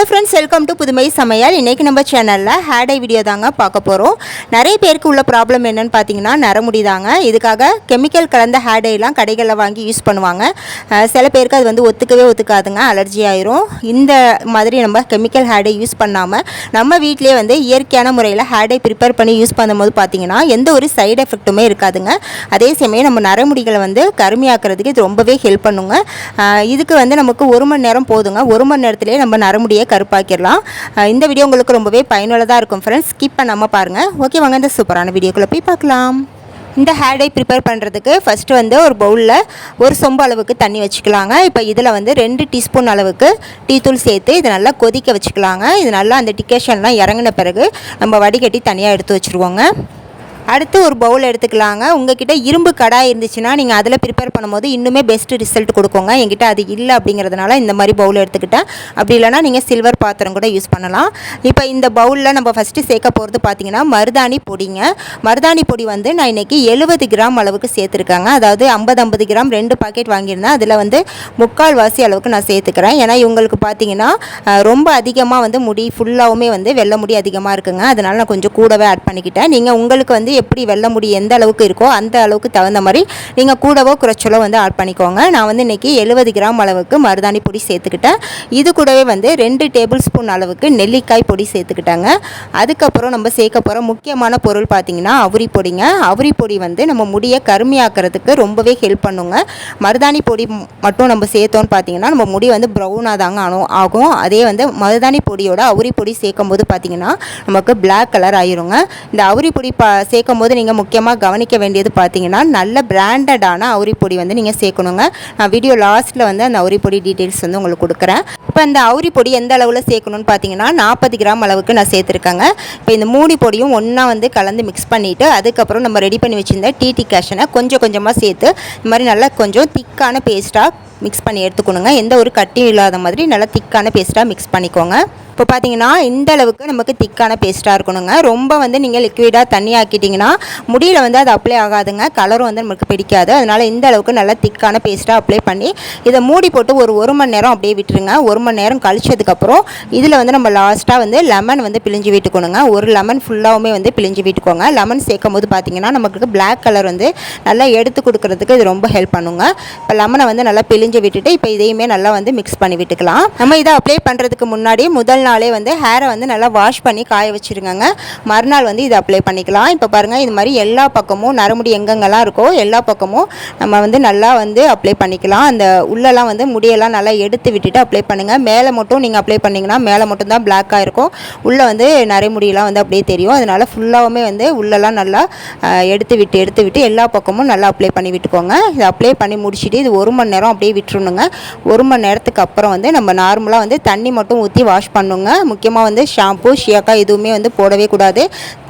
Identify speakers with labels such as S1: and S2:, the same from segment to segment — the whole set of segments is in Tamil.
S1: ஹலோ ஃப்ரெண்ட்ஸ் வெல்கம் டு புதுமை சமையல் இன்றைக்கி நம்ம சேனலில் ஹேடை வீடியோ தாங்க பார்க்க போகிறோம் நிறைய பேருக்கு உள்ள ப்ராப்ளம் என்னன்னு பார்த்தீங்கன்னா நரமுடி தாங்க. இதுக்காக கெமிக்கல் கலந்த ஹேடைலாம் கடைகளில் வாங்கி யூஸ் பண்ணுவாங்க. சில பேருக்கு அது வந்து ஒத்துக்கவே ஒத்துக்காதுங்க. அலர்ஜி ஆயிரும். இந்த மாதிரி நம்ம கெமிக்கல் ஹேடை யூஸ் பண்ணாமல் நம்ம வீட்டிலே வந்து இயற்கையான முறையில் ஹேடை ப்ரிப்பேர் பண்ணி யூஸ் பண்ணும்போது பார்த்தீங்கன்னா எந்த ஒரு சைடு எஃபெக்ட்டுமே இருக்காதுங்க. அதே சமயம் நம்ம நரமுடிகளை வந்து கருமையாக்குறதுக்கு இது ரொம்பவே ஹெல்ப் பண்ணுங்க. இதுக்கு வந்து நமக்கு ஒரு மணி நேரம் போதுங்க. ஒரு மணி நேரத்திலே நம்ம நரமுடியை கருப்பாக்கிடலாம் இந்த வீடியோ உங்களுக்கு ரொம்பவே பயனுள்ளதாக இருக்கும் ஃப்ரெண்ட்ஸ் ஸ்கிப் பண்ணாமல் பாருங்கள் ஓகே வாங்க இந்த சூப்பரான வீடியோக்குள்ளே போய் பார்க்கலாம். இந்த ஹேர் டை ப்ரிப்பேர் பண்ணுறதுக்கு ஃபஸ்ட்டு வந்து ஒரு பவுலில் ஒரு சொம்பு அளவுக்கு தண்ணி வச்சுக்கலாங்க. இப்போ இதில் வந்து ரெண்டு டீஸ்பூன் அளவுக்கு டீ தூள் சேர்த்து இதை நல்லா கொதிக்க வச்சுக்கலாங்க. இது நல்லா அந்த டிகேஷன்லாம் இறங்கின பிறகு நம்ம வடிகட்டி தனியாக எடுத்து வச்சுருவோங்க. அடுத்து ஒரு பவுல் எடுத்துக்கலாங்க. உங்ககிட்ட இரும்பு கடாய் இருந்துச்சுன்னா நீங்கள் அதில் ப்ரிப்பேர் பண்ணும்போது இன்னுமே பெஸ்ட் ரிசல்ட் கொடுக்குங்க. என்கிட்ட அது இல்லை அப்படிங்கிறதுனால இந்த மாதிரி பவுல் எடுத்துக்கிட்டேன். அப்படி இல்லைனா நீங்கள் சில்வர் பாத்திரம் கூட யூஸ் பண்ணலாம். இப்போ இந்த பவுலில் நம்ம ஃபஸ்ட்டு சேர்க்க போகிறது பார்த்தீங்கன்னா மருதாணி பொடிங்க. மருதாணி பொடி வந்து நான் இன்றைக்கி எழுபது கிராம் அளவுக்கு சேர்த்துருக்காங்க. அதாவது ஐம்பது ஐம்பது கிராம் ரெண்டு பாக்கெட் வாங்கியிருந்தேன். அதில் வந்து முக்கால் வாசி அளவுக்கு நான் சேர்த்துக்கிறேன். ஏன்னா இவங்களுக்கு பார்த்தீங்கன்னா ரொம்ப அதிகமாக வந்து முடி ஃபுல்லாகவுமே வந்து வெள்ளை முடி அதிகமாக இருக்குங்க. அதனால் நான் கொஞ்சம் கூடவே ஆட் பண்ணிக்கிட்டேன். நீங்கள் உங்களுக்கு வந்து எப்படி வெல்ல முடி எந்த அளவுக்கு இருக்கோ அந்த அளவுக்கு தகுந்த மாதிரி நீங்கள் கூடவோ குறைச்சலோ வந்து ஆட் பண்ணிக்கோங்க. நான் வந்து இன்றைக்கி எழுபது கிராம் அளவுக்கு மருதாணி பொடி சேர்த்துக்கிட்டேன். இது கூடவே வந்து ரெண்டு டேபிள் ஸ்பூன் அளவுக்கு நெல்லிக்காய் பொடி சேர்த்துக்கிட்டாங்க. அதுக்கப்புறம் நம்ம சேர்க்க போகிற முக்கியமான பொருள் பார்த்திங்கன்னா அவுரி பொடிங்க. அவுரி பொடி வந்து நம்ம முடியை கருமையாக்குறதுக்கு ரொம்பவே ஹெல்ப் பண்ணுங்க. மருதாணி பொடி மட்டும் நம்ம சேர்த்தோன்னு பார்த்தீங்கன்னா நம்ம முடி வந்து ப்ரௌனாக தாங்க ஆனும் ஆகும். அதே வந்து மருதாணி பொடியோட அவுரி பொடி சேர்க்கும் போது பார்த்தீங்கன்னா நமக்கு பிளாக் கலர் ஆயிருங்க. இந்த அவுரி பொடி பா சேர்க்கும் போது நீங்கள் முக்கியமாக கவனிக்க வேண்டியது பார்த்தீங்கன்னா நல்ல பிராண்டடான அவுரி பொடி வந்து நீங்கள் சேர்க்கணுங்க. நான் வீடியோ லாஸ்ட்டில் வந்து அந்த அவுரி பொடி டீட்டெயில்ஸ் வந்து உங்களுக்கு கொடுக்குறேன். இப்போ இந்த அவுரி பொடி எந்த அளவில் சேர்க்கணும்னு பார்த்தீங்கன்னா நாற்பது கிராம் அளவுக்கு நான் சேர்த்துருக்கேங்க. இப்போ இந்த மூடி பொடியும் ஒன்றா வந்து கலந்து மிக்ஸ் பண்ணிவிட்டு அதுக்கப்புறம் நம்ம ரெடி பண்ணி வச்சுருந்த டிடி கேஷனை கொஞ்சம் கொஞ்சமாக சேர்த்து இந்த மாதிரி நல்லா கொஞ்சம் திக்கான பேஸ்ட்டாக மிக்ஸ் பண்ணி எடுத்துக்கணுங்க. எந்த ஒரு கட்டியும் இல்லாத மாதிரி நல்லா திக்கான பேஸ்ட்டாக மிக்ஸ் பண்ணிக்கோங்க. இப்போ பார்த்தீங்கன்னா இந்த அளவுக்கு நமக்கு திக்கான பேஸ்ட்டாக இருக்கணுங்க. ரொம்ப வந்து நீங்கள் லிக்விடாக தண்ணி ஆக்கிட்டிங்கன்னா முடியில் வந்து அது அப்ளை ஆகாதுங்க. கலரும் வந்து நமக்கு பிடிக்காது. அதனால் இந்த அளவுக்கு நல்லா திக்கான பேஸ்ட்டாக அப்ளை பண்ணி இதை மூடி போட்டு ஒரு ஒரு மணி நேரம் அப்படியே விட்டுருங்க. ஒரு மணி நேரம் கழிச்சதுக்கப்புறம் இதில் வந்து நம்ம லாஸ்ட்டாக வந்து லெமன் வந்து பிழிஞ்சு விட்டுக்கணுங்க. ஒரு லெமன் ஃபுல்லாகவுமே வந்து பிழிஞ்சு விட்டுக்கோங்க. லெமன் சேர்க்கும் போது பார்த்தீங்கன்னா நமக்கு பிளாக் கலர் வந்து நல்லா எடுத்து கொடுக்குறதுக்கு இது ரொம்ப ஹெல்ப் பண்ணுங்க. இப்போ லெமனை வந்து நல்லா பிழிஞ்சு விட்டுட்டு இப்போ இதையுமே நல்லா வந்து மிக்ஸ் பண்ணி விட்டுக்கலாம். நம்ம இதை அப்ளை பண்ணுறதுக்கு முன்னாடி முதல் நாளே வந்து ஹேரை வந்து நல்லா வாஷ் பண்ணி காய வச்சிருங்க மறுநாள் வந்து இதை அப்ளை பண்ணிக்கலாம். இப்போ பாருங்கள் இது மாதிரி எல்லா பக்கமும் நரமுடி எங்கெங்கெல்லாம் இருக்கோ எல்லா பக்கமும் நம்ம வந்து நல்லா வந்து அப்ளை பண்ணிக்கலாம். அந்த உள்ளெல்லாம் வந்து முடியெல்லாம் நல்லா எடுத்து விட்டுட்டு அப்ளை பண்ணுங்கள் மேலே மட்டும் நீங்கள் அப்ளை பண்ணிங்கன்னா மேலே மட்டும் தான் பிளாக்காக இருக்கும் உள்ளே வந்து நரைமுடியெல்லாம் வந்து அப்படியே தெரியும். அதனால் ஃபுல்லாகவுமே வந்து உள்ளெல்லாம் நல்லா எடுத்து விட்டு எடுத்து விட்டு எல்லா பக்கமும் நல்லா அப்ளை பண்ணி விட்டுக்கோங்க. இதை அப்ளை பண்ணி முடிச்சுட்டு இது ஒரு மணி நேரம் அப்படியே விட்டுருணுங்க ஒரு மணி நேரத்துக்கு அப்புறம் வந்து நம்ம நார்மலாக வந்து தண்ணி மட்டும் ஊற்றி வாஷ் பண்ணுங்க. முக்கியமாக வந்து ஷாம்பு ஷியாக்கா எதுவுமே வந்து போடவே கூடாது.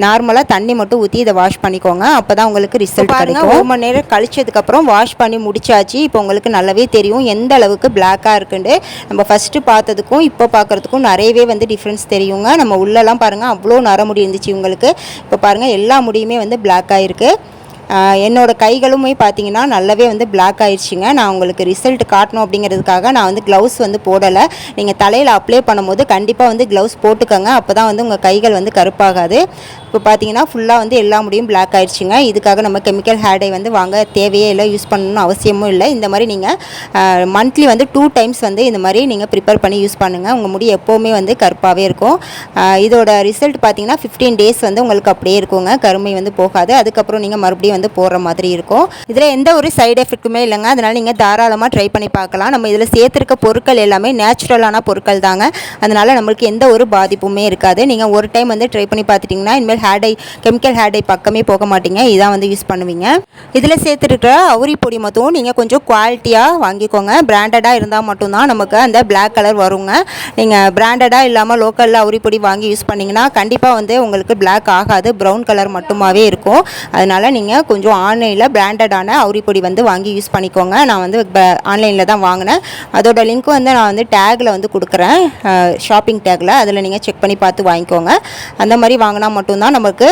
S1: நார்மலாக தண்ணி மட்டும் ஊற்றி இதை வாஷ் பண்ணிக்கோங்க. அப்போ தான் உங்களுக்கு ரிசல்ட் கிடைக்கும். ஒரு மணி நேரம் கழிச்சதுக்கப்புறம் வாஷ் பண்ணி முடிச்சாச்சு. இப்போ உங்களுக்கு நல்லாவே தெரியும் எந்த அளவுக்கு பிளாக்காக இருக்குன்னு நம்ம ஃபஸ்ட்டு பார்த்ததுக்கும் இப்போ பார்க்குறதுக்கும் நிறையவே வந்து டிஃப்ரென்ஸ் தெரியுங்க. நம்ம உள்ளெல்லாம் பாருங்கள் அவ்வளோ நரமுடி இருந்துச்சு உங்களுக்கு இப்போ பாருங்கள் எல்லா முடியுமே வந்து பிளாக் ஆகிருக்கு என்னோட கைகளுமே பார்த்தீங்கன்னா நல்லாவே வந்து பிளாக் ஆயிடுச்சுங்க. நான் உங்களுக்கு ரிசல்ட் காட்டணும் அப்படிங்கிறதுக்காக நான் வந்து க்ளவுஸ் வந்து போடலை. நீங்கள் தலையில் அப்ளை பண்ணும்போது கண்டிப்பாக வந்து க்ளவுஸ் போட்டுக்கோங்க. அப்போ தான் வந்து உங்கள் கைகள் வந்து கருப்பாகாது. இப்போ பார்த்தீங்கன்னா ஃபுல்லாக வந்து எல்லா முடியும் பிளாக் ஆயிடுச்சுங்க. இதுக்காக நம்ம கெமிக்கல் ஹேர் டை வந்து வாங்க தேவையே இல்லை யூஸ் பண்ணணும்னு அவசியமும் இல்லை. இந்த மாதிரி நீங்கள் மந்த்லி வந்து டூ டைம்ஸ் வந்து இந்த மாதிரி நீங்கள் ப்ரிப்பேர் பண்ணி யூஸ் பண்ணுங்கள் உங்கள் முடி எப்போவுமே வந்து கருப்பாகவே இருக்கும். இதோட ரிசல்ட் பார்த்தீங்கன்னா ஃபிஃப்டீன் டேஸ் வந்து உங்களுக்கு அப்படியே இருக்குங்க. கருமை வந்து போகாது. அதுக்கப்புறம் நீங்கள் மறுபடியும் வந்து போடுற மாதிரி இருக்கும். இதில் எந்த ஒரு சைடு எஃபெக்ட்டுமே இல்லைங்க. அதனால் நீங்கள் தாராளமாக ட்ரை பண்ணி பார்க்கலாம். நம்ம இதில் சேர்த்துருக்க பொருட்கள் எல்லாமே நேச்சுரலான பொருட்கள் தாங்க. அதனால் நம்மளுக்கு எந்த ஒரு பாதிப்புமே இருக்காது. நீங்கள் ஒரு டைம் வந்து ட்ரை பண்ணி பார்த்துட்டிங்கன்னா இனிமேல் ஹேர் கெமிக்கல் ஹேர் பக்கமே போக மாட்டீங்க. இதான் வந்து யூஸ் பண்ணுவீங்க. இதில் சேர்த்துருக்கிற அவுரி பொடி மட்டும் நீங்கள் கொஞ்சம் குவாலிட்டியாக வாங்கிக்கோங்க. பிராண்டடாக இருந்தால் மட்டும்தான் நமக்கு அந்த பிளாக் கலர் வருங்க. நீங்கள் பிராண்டடாக இல்லாமல் லோக்கலில் அவுரி பொடி வாங்கி யூஸ் பண்ணிங்கன்னா கண்டிப்பாக வந்து உங்களுக்கு பிளாக் ஆகாது. ப்ரௌன் கலர் மட்டுமாவே இருக்கும். அதனால் நீங்கள் கொஞ்சம் ஆன்லைனில் பிராண்டடான அவுரி பொடி வந்து வாங்கி யூஸ் பண்ணிக்கோங்க. நான் வந்து ஆன்லைனில் தான் வாங்கினேன். அதோட லிங்க் வந்து நான் வந்து டேக்கில் வந்து கொடுக்குறேன். ஷாப்பிங் டேக்கில் அதில் நீங்கள் செக் பண்ணி பார்த்து வாங்கிக்கோங்க. அந்த மாதிரி வாங்கினா மட்டும்தான் நமக்கு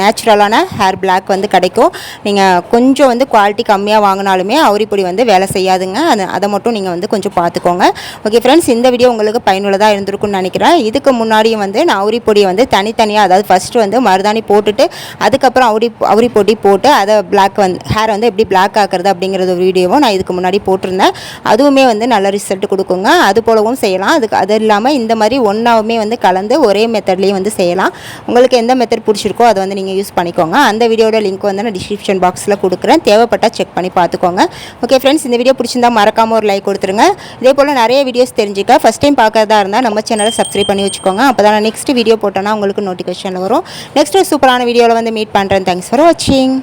S1: நேச்சுரலான ஹேர் பிளாக் வந்து கிடைக்கும். நீங்கள் கொஞ்சம் வந்து குவாலிட்டி கம்மியாக வாங்கினாலுமே அவுரி பொடி வந்து வேலை செய்யாதுங்க. அது அதை மட்டும் நீங்கள் வந்து கொஞ்சம் பார்த்துக்கோங்க. ஓகே ஃப்ரெண்ட்ஸ் இந்த வீடியோ உங்களுக்கு பயனுள்ளதாக இருந்திருக்கும்னு நினைக்கிறேன். இதுக்கு முன்னாடியும் வந்து நான் அவுரி பொடியை வந்து தனித்தனியாக அதாவது ஃபஸ்ட்டு வந்து மருதாணி போட்டுட்டு அதுக்கப்புறம் அவுரி அவுரி பொடி போட்டு அதை பிளாக் வந்து ஹேர் வந்து எப்படி பிளாக் ஆக்குறது அப்படிங்கிறது ஒரு வீடியோவும் நான் இதுக்கு முன்னாடி போட்டிருந்தேன். அதுவுமே வந்து நல்ல ரிசல்ட் கொடுக்குங்க. அது போலவும் செய்யலாம். அதுக்கு அது இல்லாமல் இந்த மாதிரி ஒன்றாவுமே வந்து கலந்து ஒரே மெத்தட்லேயும் வந்து செய்யலாம். உங்களுக்கு எந்த மெத்தட் பிடிச்சிருக்கோ அதை வந்து நீங்கள் யூஸ் பண்ணிக்கோங்க. அந்த வீடியோட லிங்க் வந்து நான் டிஸ்கிரிப்ஷன் பாக்ஸில் கொடுக்குறேன். தேவைப்பட்டால் செக் பண்ணி பார்த்துக்கோங்க. ஓகே ஃப்ரெண்ட்ஸ் இந்த வீடியோ பிடிச்சிருந்தா மறக்காமல் ஒரு லைக் கொடுத்துருங்க. இதே போல் நிறைய வீடியோஸ் தெரிஞ்சுக்க ஃபஸ்ட் டைம் பார்க்குறதா இருந்தால் நம்ம சேனலை சப்ஸ்கிரைப் பண்ணி வச்சுக்கோங்க. அப்போ தான் நான் நெக்ஸ்ட் வீடியோ போட்டோன்னா உங்களுக்கு நோட்டிஃபிகேஷன் வரும். நெக்ஸ்ட் சூப்பரான வீடியோவில் வந்து மீட் பண்ணுறேன் தேங்க்ஸ் ஃபார் வாட்சிங்